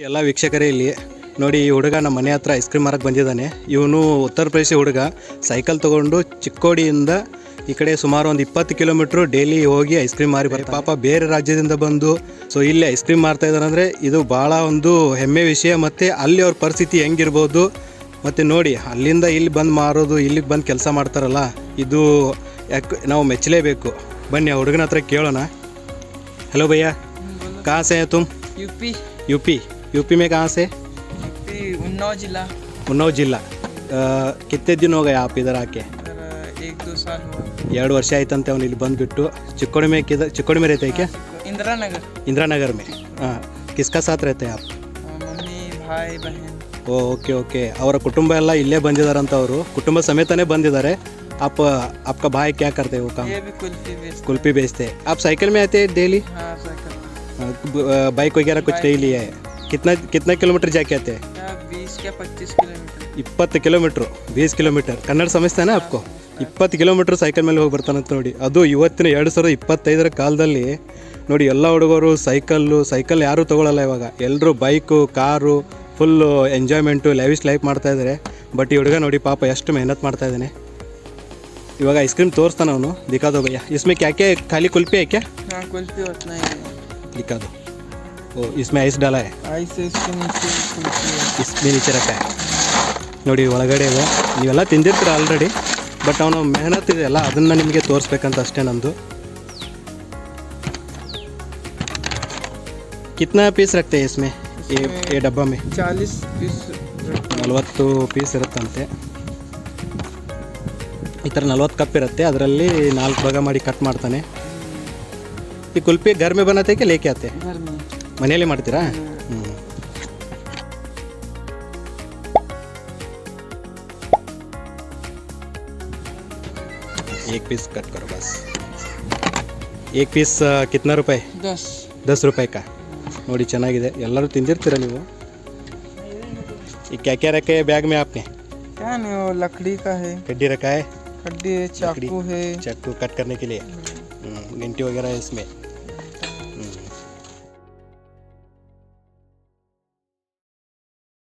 ಎಲ್ಲ ವೀಕ್ಷಕರೇ ಇಲ್ಲಿ ನೋಡಿ ಈ ಹುಡುಗ ನಮ್ಮ ಮನೆ ಹತ್ರ ಐಸ್ ಕ್ರೀಮ್ ಮಾರಕ್ಕೆ ಬಂದಿದ್ದಾನೆ. ಇವನು ಉತ್ತರ ಪ್ರದೇಶ ಹುಡುಗ. ಸೈಕಲ್ ತಗೊಂಡು ಚಿಕ್ಕೋಡಿಯಿಂದ ಈ ಕಡೆ ಸುಮಾರು ಒಂದು ಇಪ್ಪತ್ತು ಕಿಲೋಮೀಟ್ರ್ ಡೈಲಿ ಹೋಗಿ ಐಸ್ ಕ್ರೀಮ್ ಮಾರಿ ಬರ್ತಾರೆ ಪಾಪ ಬೇರೆ ರಾಜ್ಯದಿಂದ ಬಂದು ಸೊ ಇಲ್ಲಿ ಐಸ್ ಕ್ರೀಮ್ ಮಾರ್ತಾ ಇದ್ದಾರೆ ಅಂದರೆ ಇದು ಭಾಳ ಒಂದು ಹೆಮ್ಮೆ ವಿಷಯ ಮತ್ತು ಅಲ್ಲಿ ಅವ್ರ ಪರಿಸ್ಥಿತಿ ಹೆಂಗಿರ್ಬೋದು. ಮತ್ತು ನೋಡಿ ಅಲ್ಲಿಂದ ಇಲ್ಲಿ ಬಂದು ಮಾರೋದು ಇಲ್ಲಿಗೆ ಬಂದು ಕೆಲಸ ಮಾಡ್ತಾರಲ್ಲ ಇದು ಯಾಕೆ ನಾವು ಮೆಚ್ಚಲೇಬೇಕು. ಬನ್ನಿ ಆ ಹುಡುಗನ ಹತ್ರ ಕೇಳೋಣ. ಹಲೋ ಭಯ್ಯ. ಕಾಸೆ ತುಮ್? U P. U P. UP में कहाँ से यूपी उन्नाव जिला उन्नाव जिला अ, कितने दिन हो गए आप इधर आके सर एक दो साल हुआ ಎರಡು ವರ್ಷ ಆಯ್ತಂತೆ ಅವ್ನು ಇಲ್ಲಿ ಬಂದುಬಿಟ್ಟು ಚಿಕ್ಕೋಡಿ में किधर चिक्कोड़ी में रहते हैं क्या इंदिरा नगर इंदिरा नगर में हाँ किसका साथ रहते हैं आप मम्मी भाई बहन ಓ ಓಕೆ ಓಕೆ ಅವರ ಕುಟುಂಬ ಎಲ್ಲ ಇಲ್ಲೇ ಬಂದಿದ್ದಾರಂತ ಅವರು ಕುಟುಂಬ ಸಮೇತನೇ ಬಂದಿದ್ದಾರೆ आप आपका भाई क्या करते हैं वो काम ये भी कुल्फी बेचते कुल्फी बेचते हैं आप साइकिल में आते हैं डेली हाँ साइकिल बाइक वगैरह कुछ नहीं लिया है कितना कितना किलोमीटर जाके आते हैं क्या बीस क्या पच्चीस किलोमीटर ಇಪ್ಪತ್ತು ಕಿಲೋಮೀಟ್ರು ಬೀಸ್ ಕಿಲೋಮೀಟರ್ ಕನ್ನಡ ಸಮಸ್ತಾನೆ ಅಪ್ಕೋ ಇಪ್ಪತ್ತು ಕಿಲೋಮೀಟ್ರ್ ಸೈಕಲ್ ಮೇಲೆ ಹೋಗಿ ಬರ್ತಾನಂತ ನೋಡಿ ಅದು ಇವತ್ತಿನ ಎರಡು ಸಾವಿರದ ಇಪ್ಪತ್ತೈದರ ಕಾಲದಲ್ಲಿ ನೋಡಿ ಎಲ್ಲ ಹುಡುಗರು ಸೈಕಲ್ಲು ಸೈಕಲ್ ಯಾರೂ ತೊಗೊಳಲ್ಲ ಇವಾಗ ಎಲ್ಲರೂ bike car full enjoyment lavish life ಮಾಡ್ತಾ ಇದ್ದಾರೆ ಬಟ್ ಈ ಹುಡುಗ ನೋಡಿ ಪಾಪ ಎಷ್ಟು ಮೆಹನತ್ ಮಾಡ್ತಾ ಇದ್ದಾನೆ ಇವಾಗ ಐಸ್ ಕ್ರೀಮ್ ತೋರಿಸ್ತಾನೆ ಅವನು ದಿಕ್ಕಾದೋ ಭಯ್ಯ ಇಸ್ಮೆ ಕ್ಯಾಕೆ ಖಾಲಿ ಕುಲ್ಪಿ है क्या हाँ कुल्फी उतना ही है दिखा दो ओ इसमें आइस डाला है आई से इसके नीचे कुल्फी है ಇಸ್ಮೆ ನೀಚೆ ರಕ್ಕ ನೋಡಿ ಒಳಗಡೆ ಇದೆ ನೀವೆಲ್ಲ ತಿಂದಿರ್ತೀರ ಆಲ್ರೆಡಿ ಬಟ್ ಅವನು ಮೆಹನತ್ ಇದೆಯಲ್ಲ ಅದನ್ನು ನಿಮಗೆ ತೋರಿಸ್ಬೇಕಂತ ಅಷ್ಟೇ ನಮ್ಮದು ಕಿತ್ನಾ ಪೀಸ್ ರಕ್ತೆ ಇಸ್ಮೆ ಈ ಈ ಡಬ್ಬ ಮೇ चालीस पीस ನಲ್ವತ್ತು ಪೀಸ್ ಇರುತ್ತಂತೆ ಈ ಥರ ನಲ್ವತ್ತು ಕಪ್ ಇರುತ್ತೆ ಅದರಲ್ಲಿ ನಾಲ್ಕು ಭಾಗ ಮಾಡಿ ಕಟ್ ಮಾಡ್ತಾನೆ ಈ ಕುಲ್ಪಿ ಗರ್ ಮೇ ಬನತೆ ಕೆ ಲೇಕೆ ಆತೆ घर में ಮನೆಯಲ್ಲಿ ಮಾಡ್ತೀರಾ ಹ್ಞೂ एक पीस कट करो बस एक पीस आ, कितना रुपए दस दस रुपए का ನೋಡಿ ಚೆನ್ನಾಗಿದೆ ಎಲ್ಲರೂ ತಿಂದಿರ್ತೀರ ನೀವು ಈ क्या क्या रखे हैं बैग में आपने क्या नहीं वो लकड़ी का है कड्डी रखा है हड्डी है चाकू है चाकू कट करने के लिए हम्म, घंटी वगैरह है इसमें